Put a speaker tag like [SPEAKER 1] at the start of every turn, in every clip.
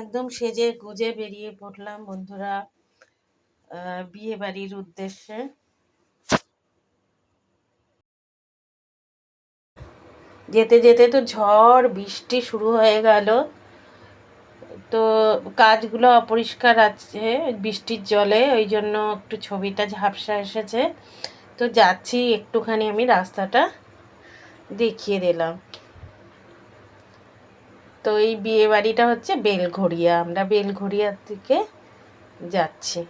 [SPEAKER 1] একদম সেজে গুজে বেরিয়ে পড়লাম বন্ধুরা বিয়ে বাড়ির উদ্দেশ্যে। যেতে যেতে তো ঝড়, বৃষ্টি শুরু হয়ে গেল। তো কাজগুলো অপরিষ্কার আছে বৃষ্টির জলে, ওই জন্য একটু ছবিটা ঝাপসা এসেছে। তো যাচ্ছি, একটুখানি আমি রাস্তাটা দেখিয়ে দিলাম। তো এই বিয়ে বাড়িটা হচ্ছে বেলঘড়িয়া। আমরা বেলঘড়িয়ার দিকে যাচ্ছি।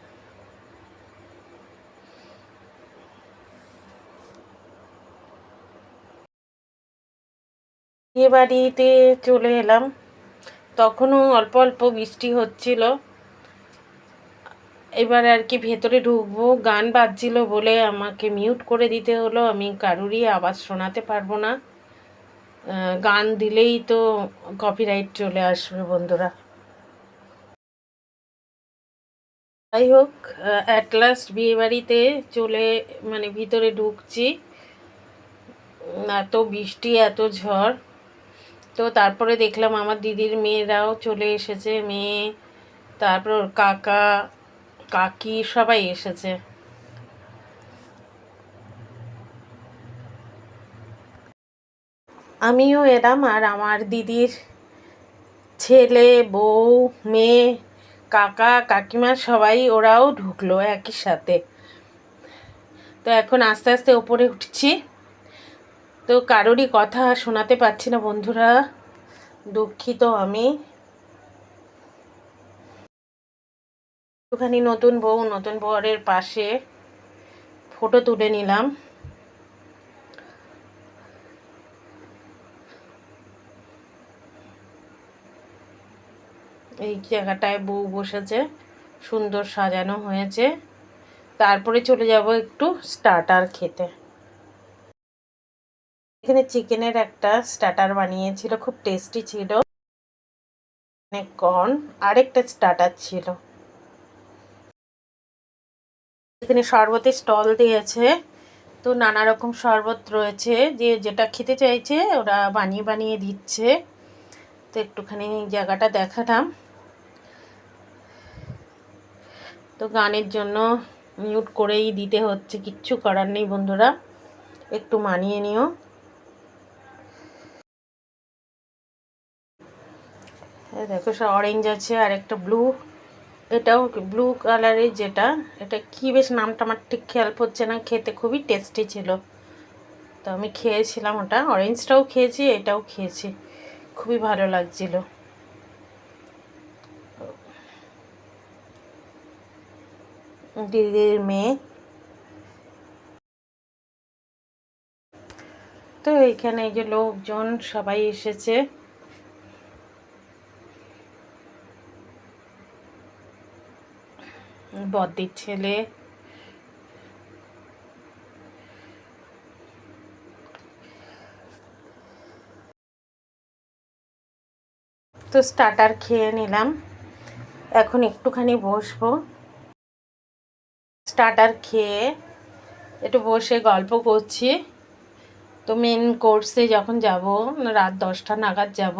[SPEAKER 1] বিয়ে বাড়িতে চলে এলাম। তখনও অল্প অল্প বৃষ্টি হচ্ছিল। এবার আর কি ভেতরে ঢুকবো, গান বাজছিল বলে আমাকে মিউট করে দিতে হলো। আমি কারুরই আওয়াজ শোনাতে পারব না। গান দিলেই তো কপিরাইট চলে আসবে বন্ধুরা। যাই হোক অ্যাট লাস্ট বিয়েবাড়িতে চলে মানে ভিতরে ঢুকছি। এত বৃষ্টি, এত ঝড়। তো তারপরে দেখলাম আমার দিদির মেয়েরাও চলে এসেছে, মেয়ে, তারপর কাকা, কাকি সবাই এসেছে। আমিও এলাম আর আমার দিদির ছেলে, বউ, মেয়ে, কাকা, কাকিমা সবাই ওরাও ঢুকলো একই সাথে। তো এখন আস্তে আস্তে ওপরে উঠছি। তো কারোরই কথা শোনাতে পারছি না বন্ধুরা। দুঃখিত আমি। একটুখানি নতুন বউ, নতুন বরের পাশে ফটো তুলে নিলাম। এই জায়গাটায় বউ বসেছে, সুন্দর সাজানো হয়েছে। তারপরে চলে যাব একটু স্টার্টার খেতে। এখানে চিকেনের একটা স্টার্টার বানিয়েছিল, খুব টেস্টি ছিল। কর্ন আরেকটা স্টার্টার ছিল। এখানে শরবতের স্টল দিয়েছে। তো নানা রকম শরবত রয়েছে, যে যেটা খেতে চাইছে ওরা বানিয়ে বানিয়ে দিচ্ছে। তো একটুখানি জায়গাটা দেখালাম। তো গানের জন্য মিউট করেই দিতে হচ্ছে, কিচ্ছু করার নেই বন্ধুরা। একটু মানিয়ে নিও। দেখো, সব অরেঞ্জ আছে আর একটা ব্লু এটাও ব্লু কালারের যেটা, এটা কি বেশ নামটা আমার ঠিক খেয়াল পড়ছে না, খেতে খুবই টেস্টি ছিল। তো আমি খেয়েছিলাম ওটা। অরেঞ্জটাও খেয়েছি, এটাও খেয়েছি। খুবই ভালো লাগছিল। দিদির মেয়ে। তো এইখানে এই যে লোকজন সবাই এসেছে। বদ্দির ছেলে। তো স্টার্টার খেয়ে নিলাম। এখন একটুখানি বসবো। স্টার্টার খেয়ে একটু বসে গল্প করছি। তো মেন কোর্সে যখন যাব, রাত দশটা নাগাদ যাব।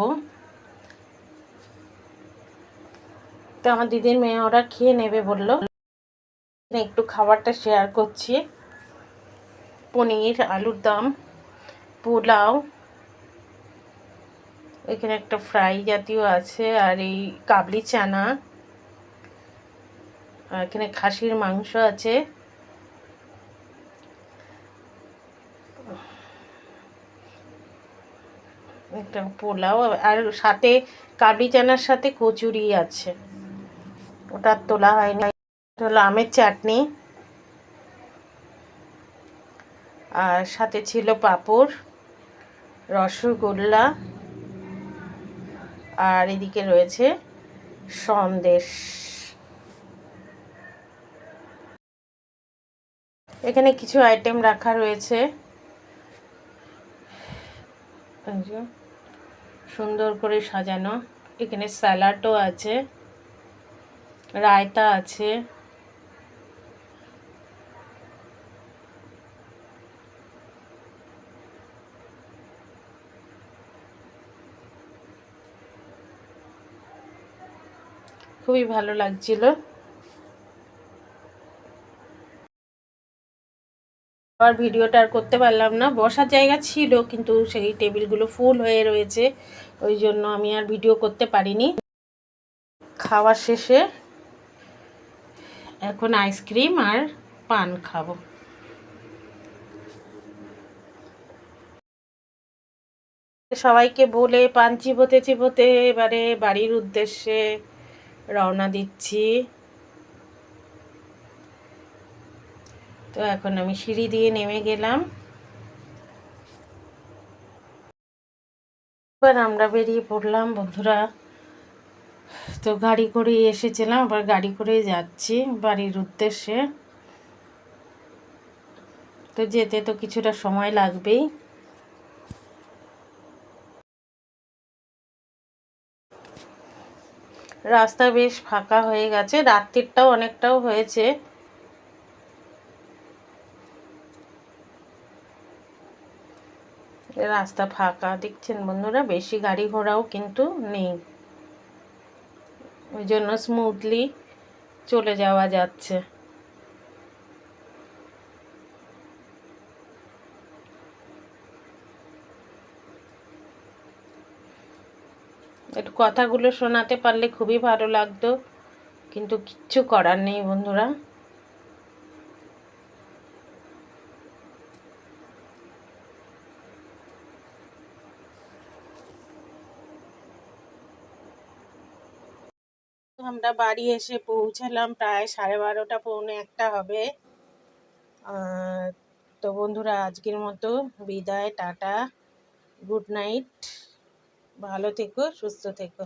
[SPEAKER 1] তো আমার দিদির মেয়ে ওরা খেয়ে নেবে বলল। একটু খাবারটা শেয়ার করছি। পনির, আলুর দম, পোলাও, এখানে একটা ফ্রাই জাতীয় আছে, আর এই কাবলি চানা। এখানে খাসির মাংস আছে। একটা পোলাও, আর সাথে কাবলি চানার সাথে কচুরি আছে। ওটা তোলা হয়নি হলো আমের চাটনি। আর সাথে ছিল পাঁপড়, রসগোল্লা, আর এদিকে রয়েছে সন্দেশ। এখানে কিছু আইটেম রাখা রয়েছে। সুন্দর করে সাজানো। এখানে স্যালাডও আছে, রায়তা আছে। খুবই ভালো লাগছিল। আবার ভিডিওটা আর করতে পারলাম না। বসার জায়গা ছিল, কিন্তু সেই টেবিলগুলো ফুল হয়ে রয়েছে। ওই জন্য আমি আর ভিডিও করতে পারিনি। খাওয়ার শেষে এখন আইসক্রিম আর পান খাব। সবাইকে বলে পান চিবোতে চিবোতে এবারে বাড়ির উদ্দেশ্যে রওনা দিচ্ছি। তো এখন আমি সিঁড়ি দিয়ে নেমে গেলাম। এবার আমরা বেরিয়ে পড়লাম, বন্ধুরা। তো গাড়ি করে এসেছিলাম, আবার গাড়ি করে যাচ্ছি বাড়ির উদ্দেশ্যে। তো যেতে তো কিছুটা সময় লাগবেই। রাস্তা বেশ ফাঁকা হয়ে গেছে, রাত্রিরটাও অনেকটাও হয়েছে। রাস্তা ফাঁকা। দেখছেন বন্ধুরা, বেশি গাড়ি ঘোড়াও কিন্তু নেই। ওই জন্য স্মুথলি চলে যাওয়া যাচ্ছে। একটু কথাগুলো শোনাতে পারলে খুবই ভালো লাগতো, কিন্তু কিচ্ছু করার নেই বন্ধুরা। আমরা বাড়ি এসে পৌঁছালাম প্রায় সাড়ে বারোটা, পৌনে একটা হবে। তো বন্ধুরা, আজকের মতো বিদায়, টাটা, গুড নাইট, ভালো থেকো, সুস্থ থেকো।